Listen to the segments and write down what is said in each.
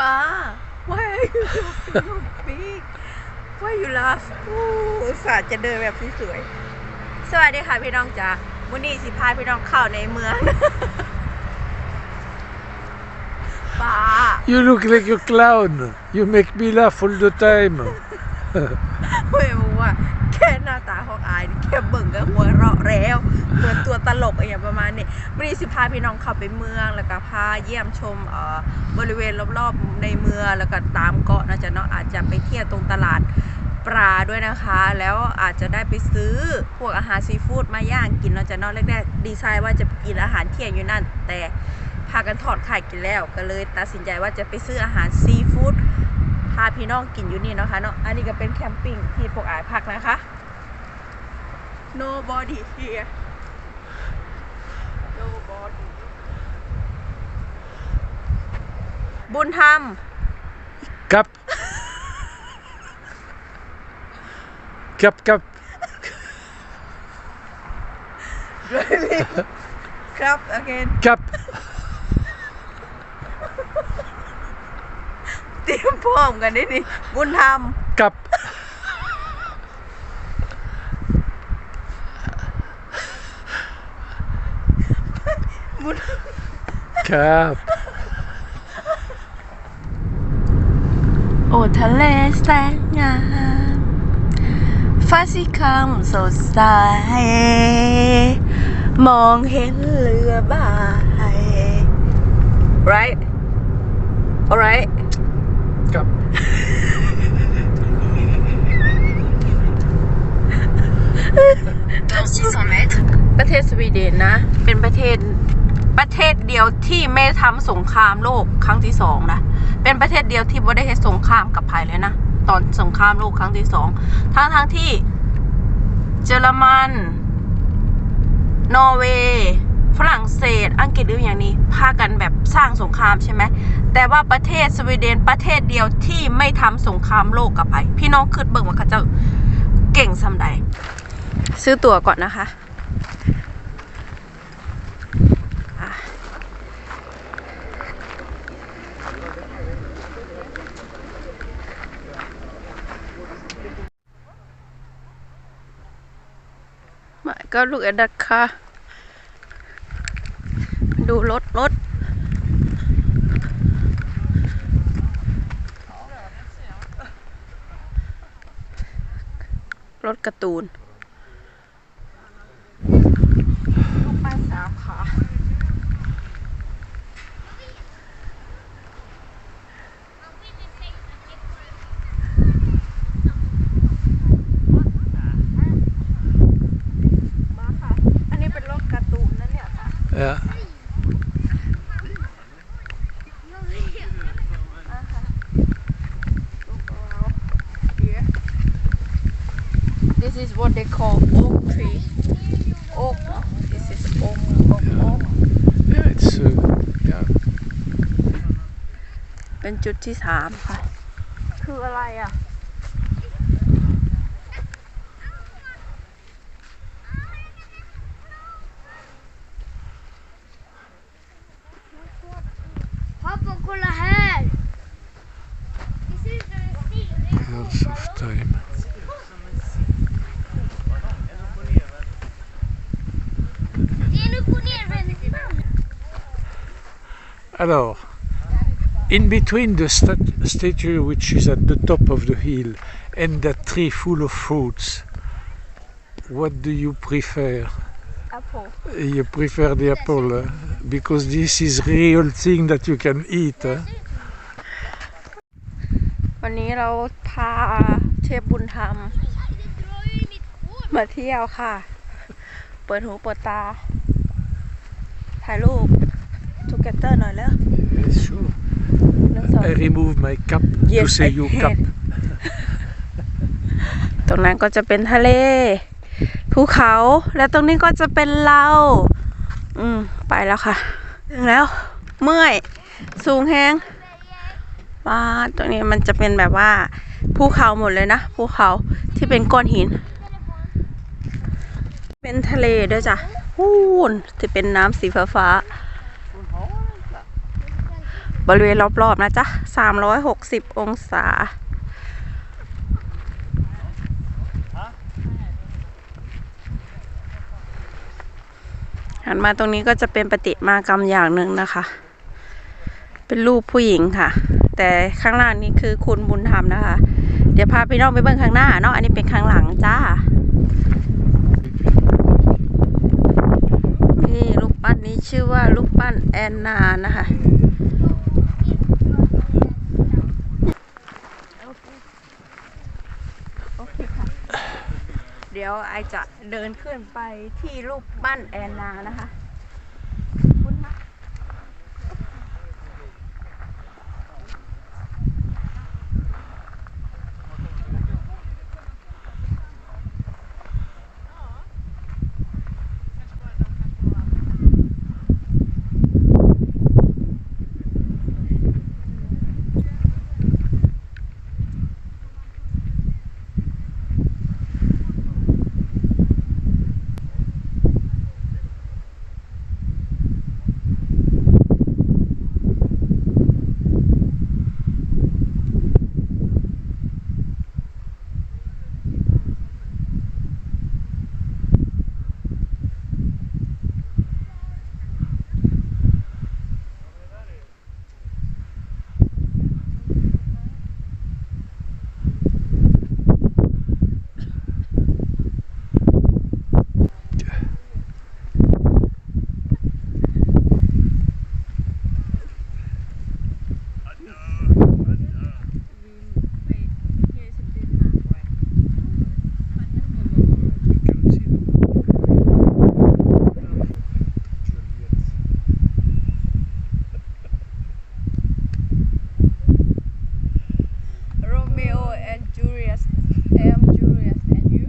ป้า why are you so big why you laugh อู้อุตส่าห์จะเดินแบบสวยๆสวัสดีค่ะพี่น้องจ๋าวันนี้สิพาพี่น้องเข้าในเมือง ป้า You look like a clown. You make me laugh all the time. เฮ้ยบอกว่าแค่หน้าตาของอายนี่ แค่เบิ่งก็หัวเราะแล้วเหมือนตัวตลกอะไรอย่างประมาณนี้วันนี้สิพาพี่น้องข้าไปเมือง แล้วก็พาเยี่ยมชมเอ่อบริเวณรอบๆในเมืองแล้วก็ตามเกาะนะจ๊ะเนาะอาจจะไปเที่ยวตรงตลาดปลาด้วยนะคะ แล้วอาจจะได้ไปซื้อพวกอาหารซีฟู้ดมาย่างกินเนาะจ๊ะเนาะแรกๆดีไซน์ว่าจะกินอาหารเที่ยงอยู่นั่น แต่พากันถอดไข่กินแล้ว ก็เลยตัดสินใจว่าจะไปซื้ออาหารซีฟู้ดพาพี่น้องกินอยู่นี่นะคะเนาะอันนี้ก็เป็นแคมปิ้งที่พวกอายพักนะคะ nobody here nobody บุญธรรม Cap. Cap, cap. driving ครับ again Cap. เตรียมพร้อมกันนิดนี่บุญธรรม Cap. บุญ Cap. โอ้ทะเลแสนงามฟ้าสีคำสดใส มองเห็นเรือใบ right alright Cap. ประเทศสวีเดนนะ เป็นประเทศ ประเทศเดียวที่ไม่ทำสงครามโลกครั้งที่สองนะเป็นประเทศเดียวที่บ่ได้เฮ็ดสงครามกับใครเลยนะตอนสงครามโลกครั้งที่สองทั้งทั้งที่เยอรมัน นอร์เวย์ฝรั่งเศส อังกฤษหรืออย่างนี้ พากันแบบสร้างสงครามใช่ไหม แต่ว่าประเทศสวีเดนประเทศเดียวที่ไม่ทำสงครามโลกกับใครพี่น้องคิดเบิ่งว่าเขาเจะเก่งสำใด ซื้อตั๋วก่อนนะคะ ก็ลูกเอ็ดค่ะดูรถรถรถการ์ตูน ลูกป้าสามขา มาค่ะ อันนี้เป็นรถการ์ตูนนะ เนี่ยค่ะ Ja. อ่าค่ะลูกของเรา Here This is what they call oak tree oak เนอะ This is oak oak oak Yeah, it's. Uh, yeah. เป็นจุดที่สามค่ะ คืออะไรอะ Alors, in between the stat- statue, which is at the top of the hill, and that tree full of fruits, what do you prefer? Apple You prefer the apple uh, because this is real thing that you can eat. uh. วันนี้เราพาเชฟบุญธรรม drar ju i mitt hår. มาเที่ยวค่ะ เปิดหูเปิดตา ถ่ายรูปทูเกเตอร์หน่อยแล้ว Yes, sure. หนึ่งสอง I remove my cap Yes, to say I you can. cap. ตรงนั้นก็จะเป็นทะเล ภูเขา และตรงนี้ก็จะเป็นเรา อืม ไปแล้วค่ะ ถึงแล้ว เมื่อย สูงแฮงว้าตรงนี้มันจะเป็นแบบว่า ภูเขาหมดเลยนะ ภูเขาที่เป็นก้อนหิน เป็นทะเลด้วยจ้ะ วูนที่เป็นน้ำสีฟ้าฟ้า บริเวณรอบๆนะจ๊ะ 360 องศา หันมาตรงนี้ก็จะเป็นปฏิมากรรมอย่างหนึ่งนะคะ เป็นรูปผู้หญิงค่ะ แต่ข้างล่างนี้คือคุณบุญธรรมนะคะ เดี๋ยวพาพี่น้องไปเบิ่งข้างหน้าเนาะ อันนี้เป็นข้างหลังจ้า นี่รูปปั้นนี้ ชื่อว่ารูปปั้นแอนนานะคะโอเคค่ะ เดี๋ยวไอจะเดินขึ้นไปที่รูปปั้นแอนนานะคะคุณคะโรเมโอ and Julius I am Julius and you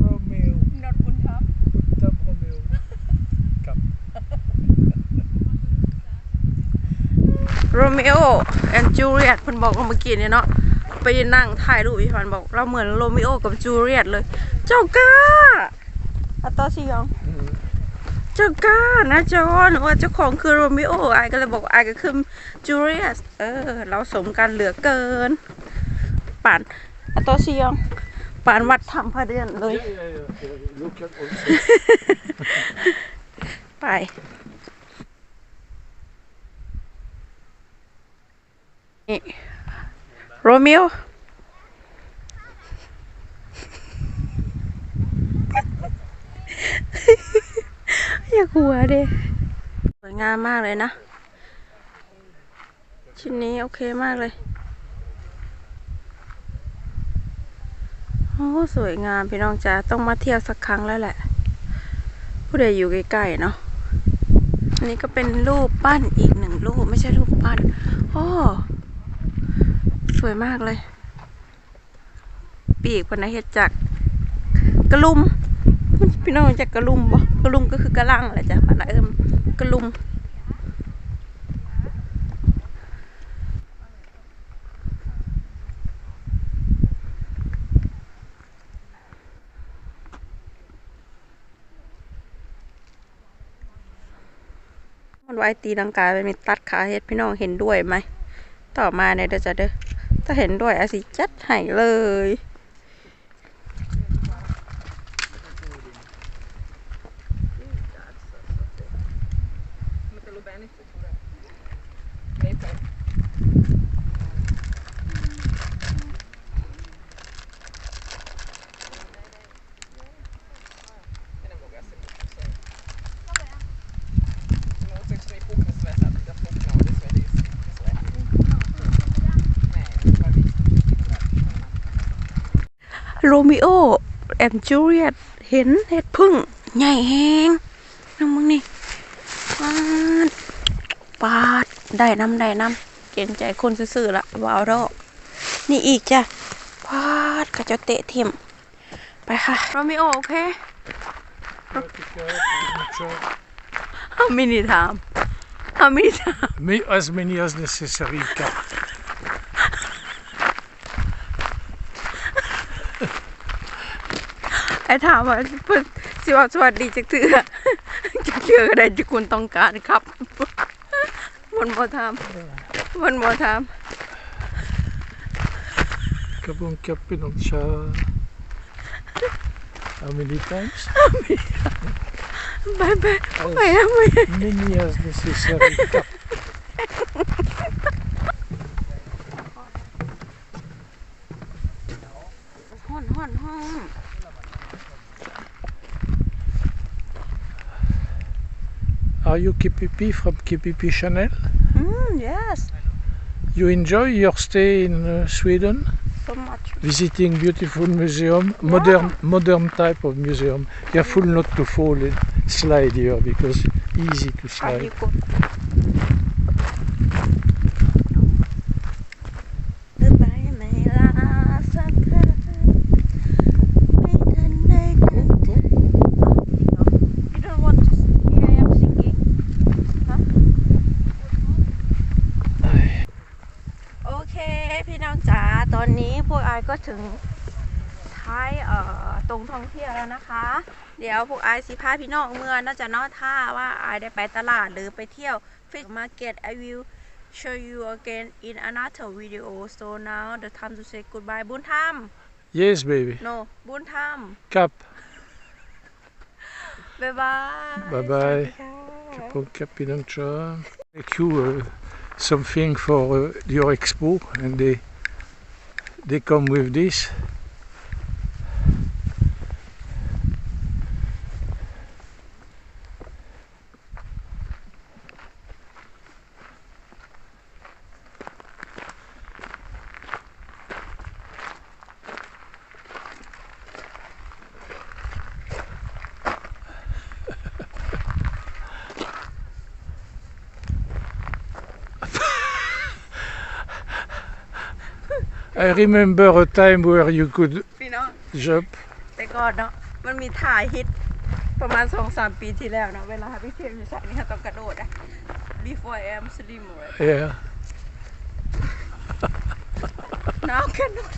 Romeo, not บุญทับ Tab Romeo. Cap. โรเมโอแอนจูเลียตเพิ่นบอกว่าเมื่อกี้เนี่ยเนาะไปนั่งถ่ายรูปอีพันบอก เราเหมือนโรเมโอกับจูเลียตเลย เจ้าก้าอะตอชิยองเจ้าก้านะจอนว่าเจ้าของคือโรเมโอไอก็เลยบอกว่าไอก็คือจูเลียสเออ เราสมกันเหลือเกินป่านอะตอชิยองป่านวัดทำพระเดือนเลย Yeah, yeah, yeah. yeah. Look at also. ไป โรมิโออย่าหัวเด้สวยงามมากเลยนะ ชิ้นนี้โอเคมากเลย โอ้สวยงามพี่น้องจ๋าต้องมาเที่ยวสักครั้งแล้วแหละ ผู้ใดอยู่ใกล้ๆเนาะอันนี้ก็เป็นรูปปั้นอีกหนึ่งรูปไม่ใช่รูปปั้น โอ้ สวยมากเลย ปีกพนนะเฮ็ดจากกระลุมพี่น้องจากกระลุมบ่กระลุมก็คือกระลังแหละจ้ะปานนเอิมกระลุมมันไว้ตีลังกาเป็นมีตัดขาเฮ็ดพี่น้องเห็นด้วยไหม ต่อมาเนี่ยเดี๋ยวจะเด้อ ถ้าเห็นด้วยอาสิจัดให้เลย โร มิโอแอนจูเลียตเห็นเห็ดพึ่งใหญ่แฮงน้องมึงนี่ปาดปาดได้น้ำได้น้ำเกรงใจคนซื่อๆละวาวดอกนี่อีกจ้ะปาดกระเจาเตะทิมไปค่ะโรมิโอโอเค How many time How many time Me, as many as necessary. Cap. ไอ้ถามว่าเพิ่นสิว่าสวัสดีจักเถื่อจักเถื่อก็ได้ที่คุณต้องการครับมันบ่ทำ one more time Kabon Kapinoncha. How many times? bye bye As bye bye many as necessary. hon hon hon Are you KPP from KPP Chanel? mm, yes You enjoy your stay in uh, Sweden? so much Visiting beautiful museum, modern modern type of museum. Careful not to fall and slide here because easy to slide. ถึงท้ายเอ่อตรงท่องเที่ยวแล้วนะคะ เดี๋ยวพวกอายสิพาพี่น้องเมื่อน่าจะนอท่าว่าอายได้ไปตลาดหรือไปเที่ยว Fish Market I will show you again in another video so now the time to say goodbye บุญธรรม Yes, baby. no บุญธรรม Cap. บ๊ายบาย Bye bye. สวัสดีค่ะ Kapon Kapinoncha. Thank you uh, something for uh, your expo and they they come with this. I remember a time where you could พี่น้อง jump. แต่ก่อนเนาะมันมีถ่ายฮิตประมาณสองสามปีที่แล้วเนาะเวลาไปเที่ยวอยู่สระนี่ค่ะต้องกระโดดอะ before I am slim right Yeah. now cannot